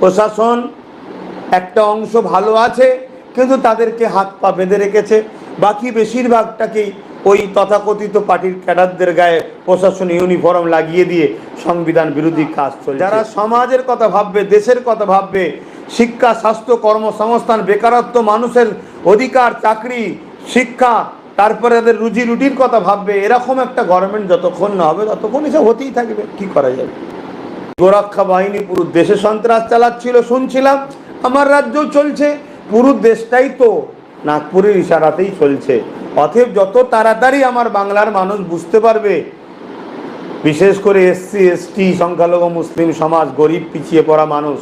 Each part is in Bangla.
প্রশাসন একটা অংশ ভালো আছে, কিন্তু তাদেরকে হাত পা বেঁধে রেখেছে। বাকি বেশিরভাগটাকেই ওই তথাকথিত পার্টির ক্যাডারদের গায়ে প্রশাসন ইউনিফর্ম লাগিয়ে দিয়ে সংবিধান বিরোধী কাজ চলছে। যারা সমাজের কথা ভাববে, দেশের কথা ভাববে, শিক্ষা, স্বাস্থ্য, কর্মসংস্থান, বেকারত্ব, মানুষের অধিকার, চাকরি, শিক্ষা, তারপরে তাদের রুজি রুটির কথা ভাববে, এরকম একটা গভর্নমেন্ট যতক্ষণ না হবে, ততক্ষণ এসব হতেই থাকবে। কি করা যাবে? গোরক্ষা বাহিনী পুরো দেশে সন্ত্রাস চালাচ্ছিল, শুনছিলাম। আমার রাজ্যও চলছে, পুরো দেশটাই তো নাগপুরের ইশারাতেই চলছে। অতএব যত তাড়াতাড়ি আমার বাংলার মানুষ বুঝতে পারবে, বিশেষ করে এসসি, এসটি, সংখ্যালঘু, মুসলিম সমাজ, গরিব, পিছিয়ে পড়া মানুষ,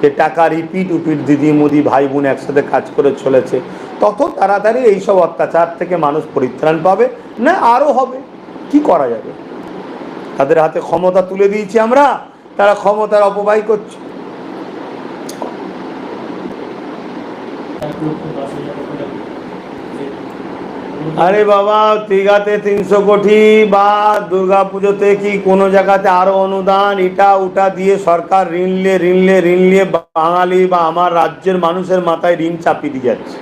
যে টাকা রিপিট উপিট দিদি, মুদি, ভাই, বোন একসাথে কাজ করে চলেছে, তত তাড়াতাড়ি এইসব অত্যাচার থেকে মানুষ পরিত্রাণ পাবে। না, আরও হবে। কি করা যাবে? তাদের হাতে ক্ষমতা তুলে দিয়েছি আমরা। তারা ক্ষমতার অপব্যয় করছে। আরে বাবা, দীঘাতে তিনশো কোটি বা দুর্গা পুজোতে কি কোনো জায়গাতে আরও অনুদান? এটা ওটা দিয়ে সরকার ঋণ নিয়ে ঋণ নিয়ে ঋণ নিয়ে বাঙালি বা আমার রাজ্যের মানুষের মাথায় ঋণ চাপিয়ে দিয়ে যাচ্ছে।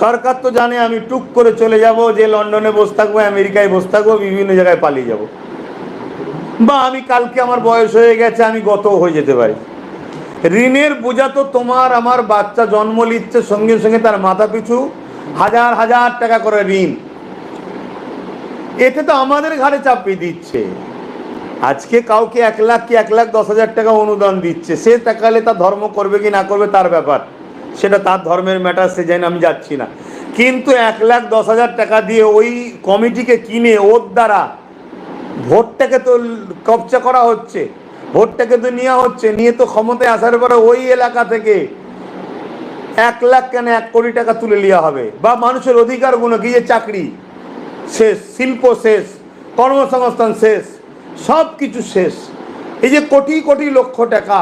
সরকার তো জানে আমি টুক করে চলে যাব, যে লন্ডনে বসে থাকব, আমেরিকায় বসে থাকব, বিভিন্ন জায়গায় পালিয়ে যাব। বা আমি কালকে আমার বয়স হয়ে গেছে, আমি গত হয়ে যেতে পারি। ঋণের বোঝা তো তোমার, আমার বাচ্চা জন্ম নিচ্ছে সঙ্গে সঙ্গে তার মাথা পিছু, হাজার হাজার টাকা করে ঋণ। এতে তো আমাদের ঘাড়ে চাপিয়ে দিচ্ছে। আজকে কাউকে এক লাখ কি এক লাখ দশ হাজার টাকা অনুদান দিচ্ছে? সে টাকালে তার ধর্ম করবে কি না করবে তার ব্যাপার। সেটা তার ধর্মের ম্যাটার সে জানি আমি যাচ্ছি না। কিন্তু এক লাখ দশ হাজার টাকা দিয়ে ওই কমিটিকে কিনে ওর দ্বারা ভোটটাকে তো কবজা করা হচ্ছে, ভোটটাকে তো নেওয়া হচ্ছে, নিয়ে তো ক্ষমতায় আসার পরে ওই এলাকা থেকে এক লাখ কেন এক কোটি টাকা তুলে নেওয়া হবে? বা মানুষের অধিকারগুলো কি যে চাকরি? শেষ, শিল্প শেষ, কর্মসংস্থান শেষ সব কিছু শেষ। এই যে কোটি কোটি লক্ষ টাকা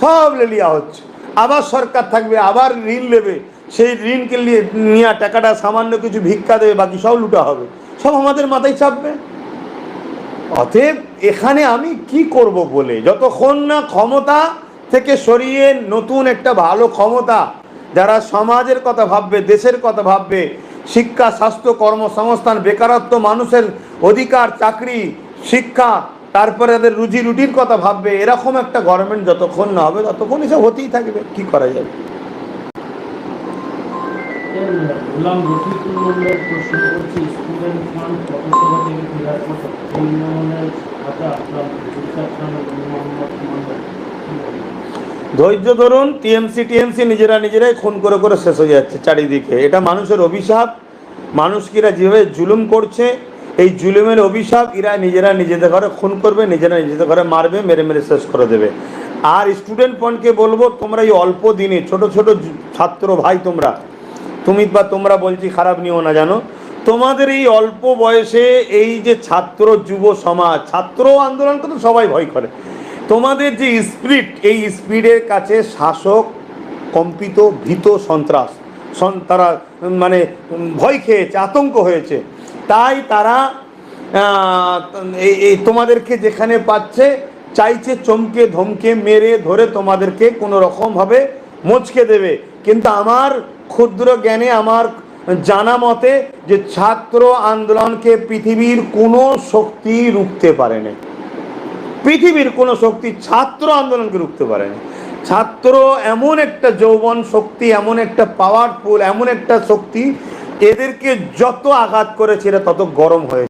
সব লেলিয়া হচ্ছে। আবার সরকার থাকবে, আবার ঋণ নেবে। সেই ঋণকে নিয়ে, নেওয়া টাকাটা সামান্য কিছু ভিক্ষা দেবে, বাকি সব লুটা হবে। সব আমাদের মাথায় চাপবে। অতএব এখানে আমি কি করব বলে? যতক্ষণ না ক্ষমতা থেকে সরিয়ে নতুন একটা ভালো ক্ষমতা যারা সমাজের কথা ভাববে, দেশের কথা ভাববে, শিক্ষা, স্বাস্থ্য, কর্মসংস্থান, বেকারত্ব, মানুষের অধিকার, চাকরি, শিক্ষা, তারপরে তাদের রুজি রুটির কথা ভাববে, এরকম একটা গভর্নমেন্ট যতক্ষণ না হবে, ততক্ষণ এসব হতেই থাকবে। কি করা যাবে? গোলাম রফিকুল মন্ডলের প্রশ্ন করছি, স্টুডেন্ট ফান্ড পথসভা থেকে ফেরার খাতা আপনার? ধৈর্য ধরুন, টিএমসি টিএমসি নিজেরা নিজেরাই খুন করে করে শেষ হয়ে যাচ্ছে চারিদিকে। এটা মানুষের অভিশাপ। মানুষকিরা যেভাবে জুলুম করছে, এই জুলুমের অভিশাপ এরা নিজেরা নিজেদের ঘরে খুন করবে, নিজেরা নিজেদের ঘরে মারবে, মেরে মেরে শেষ করে দেবে। আর স্টুডেন্ট পয়েন্টকে বলব, তোমরা এই অল্প দিনে, ছোট ছোট ছাত্র ভাই তোমরা তুমি বা তোমরা বলছি খারাপ নিও না জানো? তোমাদের এই অল্প বয়সে এই যে ছাত্র যুব সমাজ, ছাত্র আন্দোলনকে তো সবাই ভয় করে। তোমাদের যে স্পিরিট এই স্পিডের কাছে শাসক, কম্পিত, ভীত সন্ত্রাস, সন- তারা মানে ভয় খেয়েছে, আতঙ্ক হয়েছে। তাই তারা এই তোমাদেরকে যেখানে পাচ্ছে, চাইছে চমকে ধমকে মেরে ধরে তোমাদেরকে কোনো রকমভাবে মুচকে দেবে। কিন্তু আমার ক্ষুদ্র জ্ঞানে আমার জানা মতে যে ছাত্র আন্দোলনকে পৃথিবীর কোনো শক্তি রুখতে পারেনি। পৃথিবীর কোনো শক্তি ছাত্র আন্দোলনকে রুখতে পারেনি। ছাত্র এমন একটা যৌবন শক্তি, এমন একটা পাওয়ারফুল এমন একটা শক্তি, এদেরকে যত আঘাত করেছে এরা তত গরম হয়েছে